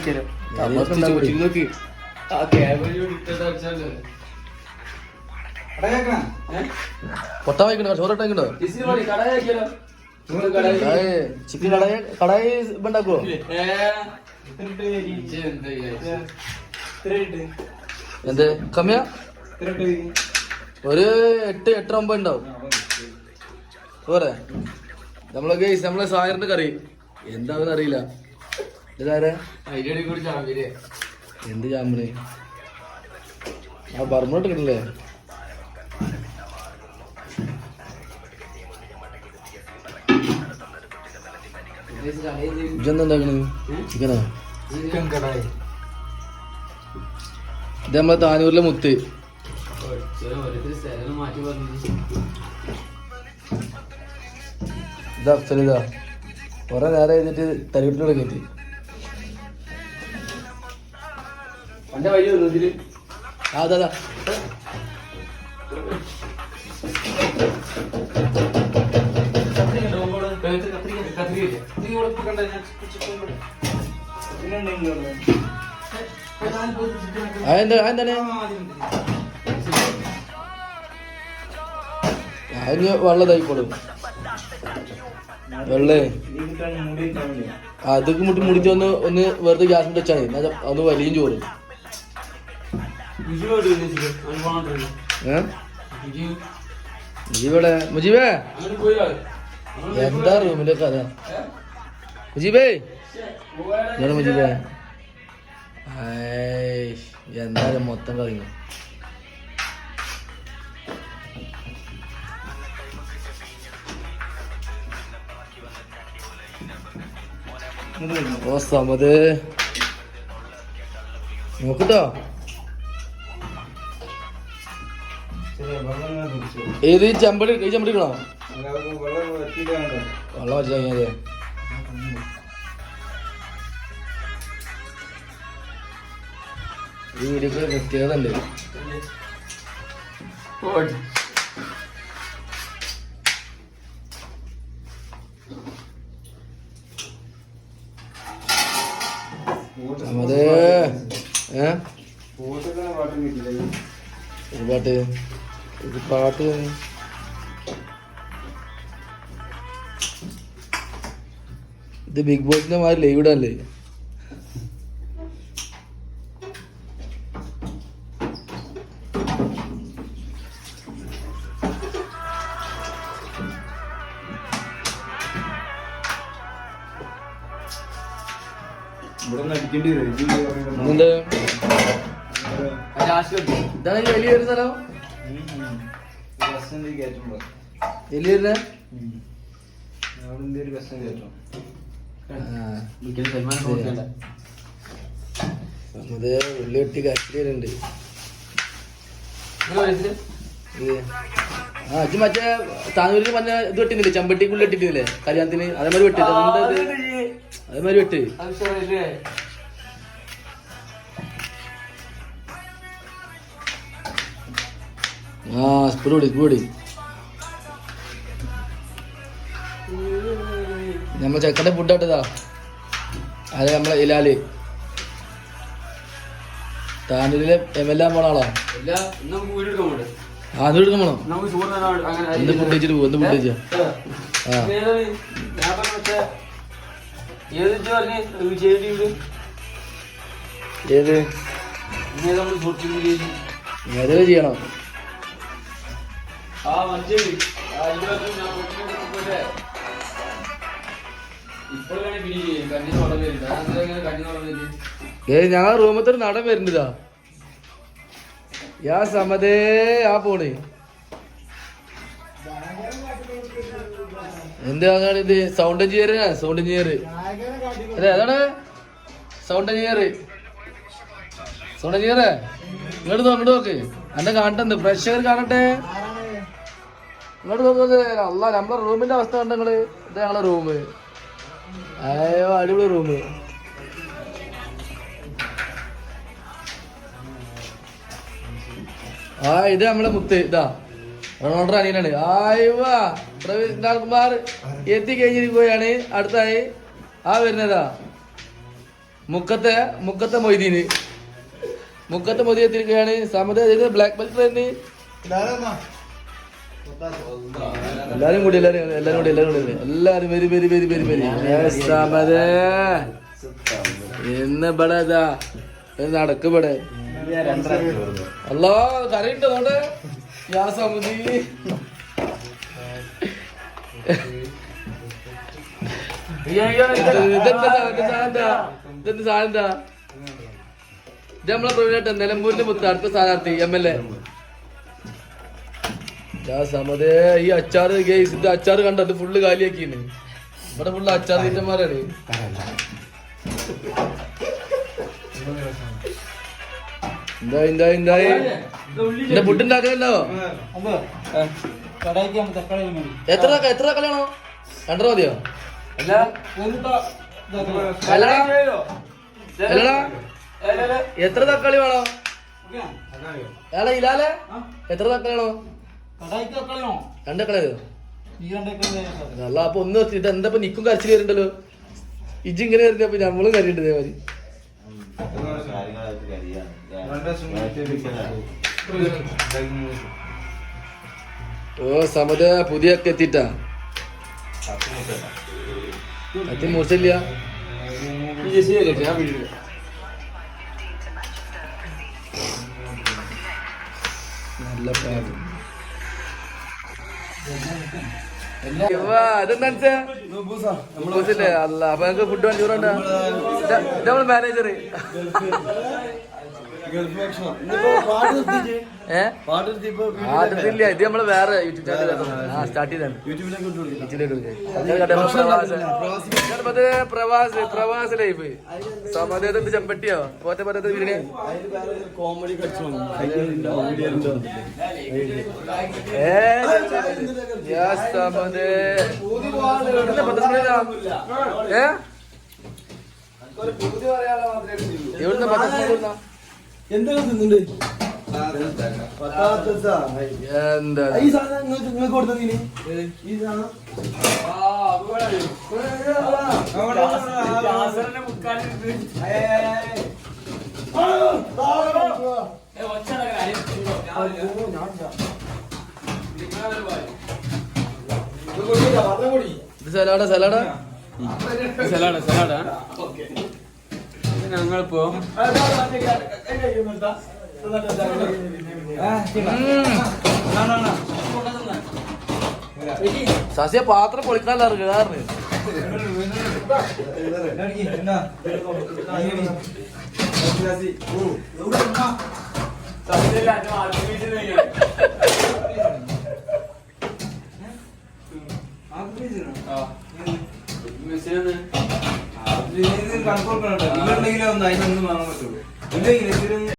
വയ്ക്കണോ? Chicken kadai kadai ഉണ്ടാക്കുവോ? എന്ത് കമ്മിയാ? ഒരു എട്ട് എട്ടര ഒമ്പത് ഉണ്ടാവും. പോരെ. നമ്മളെ ഗൈസ് നമ്മളെ സായറിന്റെ കറി. എന്താണെന്ന് അറിയില്ല ഇതാരെ? എന്ത് ചാമ്പിന് ആ ബർമ്മോട്ട് കിട്ടില്ലേ ഇജെന്താ ഉണ്ടാക്കണത് ചിക്കനാ? ചിക്കൻ കടായി. ഇത് നമ്മളെ താനൂരിലെ മുത്ത്. ഇതാ അഫ്സൽ ഇതാ കുറെ നേരം എഴുതിട്ട് തരിവിട്ട് തുടങ്ങിയിട്ട് എന്റെ വഴി വന്നു ഇതിൽ? അതാ അതാ. അതെന്താ അതെന്താണ് അതിന് വെള്ള. തൈക്കോളും വെള്ളേ അതൊക്കെ മുട്ടി മുടിച്ച് ഒന്ന് ഒന്ന് വെറുതെ ഗ്യാസ് വെച്ചാൽ മതി. എന്നാ ഒന്ന് വലിയും ചോറ്. മുജീബടെ മുജീബേ. എന്താ റൂമിലെ കഥ മുജീബേ? എന്താണ് മുജീബേ? എന്തായാലും മൊത്തം കറങ്ങി ഓ സമത്. നോക്കട്ടോ ഏത് ചെമ്പടി ഈ ചെമ്പടി ഇടണോ? വെള്ളം വെച്ച് കഴിഞ്ഞാലേ ഈ വീഡിയോക്ക് പ്രത്യേകത ഉണ്ട് ഏ? ഒരു പാട്ട്. ഒരു പാട്ട് ഇത് ബിഗ് ബോസിന്റെ മാതിരി ലൈവ് ഇടല്ലേ ഇതാണ് വലിയൊരു സ്ഥലം? അത് വെട്ടി കട്ടിലുണ്ട് ആ മറ്റേ താനൂരിൽ പറഞ്ഞ ഇത് വെട്ടിന്നില്ലേ? ചമ്പട്ടിക്കുള്ളിട്ടിട്ടില്ലേ കല്യാണത്തിന്? അതേമാതിരി വെട്ടി. അതേമാതിരി വെട്ട്. ആ സ്പൂൺ പൊടി നമ്മൾ ചെക്കന്റെ ഫുഡ് ആട്ടതാ. അത് നമ്മളെ ഇലാൽ. താനൂരിലെ എം എൽ എ പോണാളോ ആ അത് എടുക്കാൻ പോണോ? എന്ത് ഫുഡ് വെച്ചിട്ട് പോകും എന്ത് ഫുഡ് വെച്ചാ ആ. ഏത് ഏത് ചെയ്യണം? ഏ ഞാൻ റൂമത്തെ നടൻ വരുന്നതാ. യാ സമതേ ആ പോണ് എന്താണ് ഇത്? Sound engineer sound engineer. അതെ അതാണ്? Sound engineer. സൗണ്ട് എഞ്ചിനീയർ ഇങ്ങോട്ട് നോ ഇങ്ങോട്ട് നോക്ക്. എന്നെ കാണട്ടെ പ്രേക്ഷകർ കാണട്ടെ? ഇങ്ങോട്ട് നോക്കുന്നത് അല്ല നമ്മളെ റൂമിന്റെ അവസ്ഥ കണ്ട നിങ്ങൾ? ഇത് ഞങ്ങളെ റൂം അയ്യോ അടിപൊളി റൂം ആ ഇത് നമ്മളെ മുത്ത്. ഇതാ റൊണാൾഡോ അനിയനാണ്. ആയിവാ കുമാർ എത്തി കഴിഞ്ഞിരിക്കുകയാണ്. അടുത്തായി. ആ വരുന്നതാ. മുക്കത്തെ മുക്കത്തെ മൊയ്തീന്. മുക്കത്തെ മൊയ്തി എത്തിയിരിക്കുകയാണ്. സമത ബ്ലാക്ക് ബെൽറ്റ് തന്നെ എല്ലാരും കൂടി എല്ലാരും എല്ലാരും കൂടി എല്ലാരും കൂടി. എല്ലാരും വരി വരി വരി വരി വരി. ഇന്ന് ഇവിടെ നടക്ക് ഇവിടെ. അല്ലോ കറിയുണ്ട് നോട്ടെ ഇതെന്താ സാധനം? നിലമ്പൂരിന്റെ മുത്ത് അടുത്ത സ്ഥാനാർത്ഥി എം എൽ എ സമതേ ഈ അച്ചാറ് ഗേസിന്റെ അച്ചാർ അച്ചാറ് കണ്ടോ? ഇത് ഫുള്ള് കാലിയാക്കിന് ഇവിടെ ഫുള്ള് അച്ചാർ തീറ്റന്മാരാണ് എന്താ എന്താ എന്തായി? എന്റെ ഫുഡ് ഉണ്ടാക്കണല്ലോ എത്ര എത്ര തക്കളിയാണോ രണ്ടര മതിയോ? എത്ര തക്കാളി വേണോ? ഇലാലെ എത്ര തക്കാളി വേണോ? രണ്ട് തക്കാളി മതിയോ അല്ല അപ്പൊ ഒന്ന് വെച്ചിട്ട് എന്താ ഇപ്പൊ നിക്കും കരച്ചിൽ വരുന്നുണ്ടല്ലോ? ഇജ്ജ് ഇങ്ങനെ വരുന്നത് അപ്പൊ നമ്മളും കരയുണ്ട് ഇതേമാതിരി. ഓ സമത പുതിയ ഒക്കെ എത്തിട്ടാ അതി മോശമില്ല നല്ല ബോസില്ലേ അല്ല അപ്പൊ ഞങ്ങക്ക് ഫുഡ് വണ്ടി നമ്മൾ മാനേജർ ഏ ആദ്യത്തില്ല ഇത് നമ്മൾ വേറെ യൂട്യൂബ് ചാനൽ സ്റ്റാർട്ട് ചെയ്താണ് യൂട്യൂബിലേക്ക് പ്രവാസ് പ്രവാസ് ലൈഫ് സമതത്ത് ചെമ്പട്ടിയോ? പോത്തെ പറ്റത്ത് വീടിനെ കോമഡി ഏ? എന്താ പത്ത് എന്തൊക്കെ തിന്നുണ്ട് എന്താ? ഈ സാധനം നിങ്ങൾക്ക് നിങ്ങൾക്ക് കൊടുത്തതിന് ഈ സാധനം? സലാഡ സലാഡ. സലാഡ സലാഡ. ഞങ്ങളിപ്പോ സസ്യ പാത്രം പൊളിക്കാനല്ല ഇറങ്ങാറ് കണക്കൊടുക്കണോ ഇല്ലെങ്കിലും ഒന്ന് അതിനൊന്നും വാങ്ങാൻ പറ്റുള്ളൂ ഇല്ലെങ്കിൽ